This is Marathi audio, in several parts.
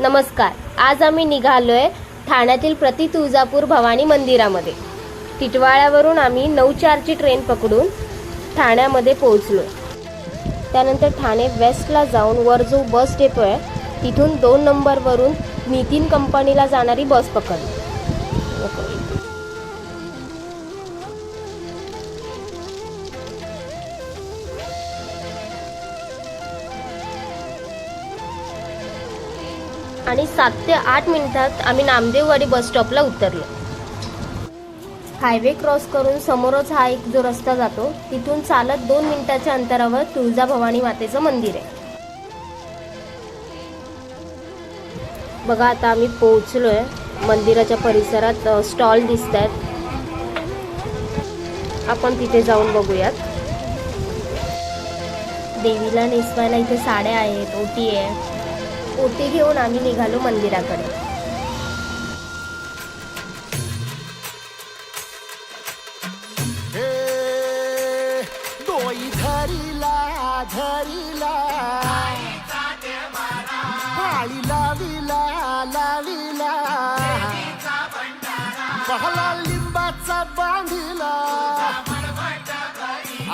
नमस्कार. आज आम्ही निघालोय ठाण्यातील प्रति तुळजापूर भवानी मंदिरामध्ये. टिटवाळ्यावरून आम्ही नऊ चारची ट्रेन पकडून ठाण्यामध्ये पोहोचलो. त्यानंतर ठाणे वेस्टला जाऊन वर जो बस डेपो आहे तिथून दोन नंबरवरून नितीन कंपनीला जाणारी बस पकडली. आणि सात ते आठ मिनिटात आम्ही नामदेववाडी बस स्टॉपला उतरलो. हायवे क्रॉस करून समोरच हा एक जो रस्ता जातो तिथून चालत दोन मिनिटाच्या अंतरावर तुळजाभवानी मातेचं मंदिर आहे. बघा आता आम्ही पोहोचलो आहे मंदिराच्या परिसरात स्टॉल दिसत आहेत आपण तिथे जाऊन बघूयात. देवीला नेसवायला इथे साड्या आहेत ओटी आहे. ओटी घेऊन आम्ही निघालो मंदिराकडे. पहला लिंबाचा बांधिला.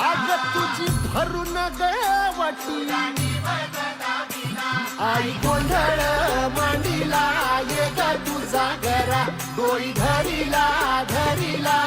आग तुझी भरून गवटी गोंधळ मांडीला ये ग तुझा घरा डोई धरीला धरीला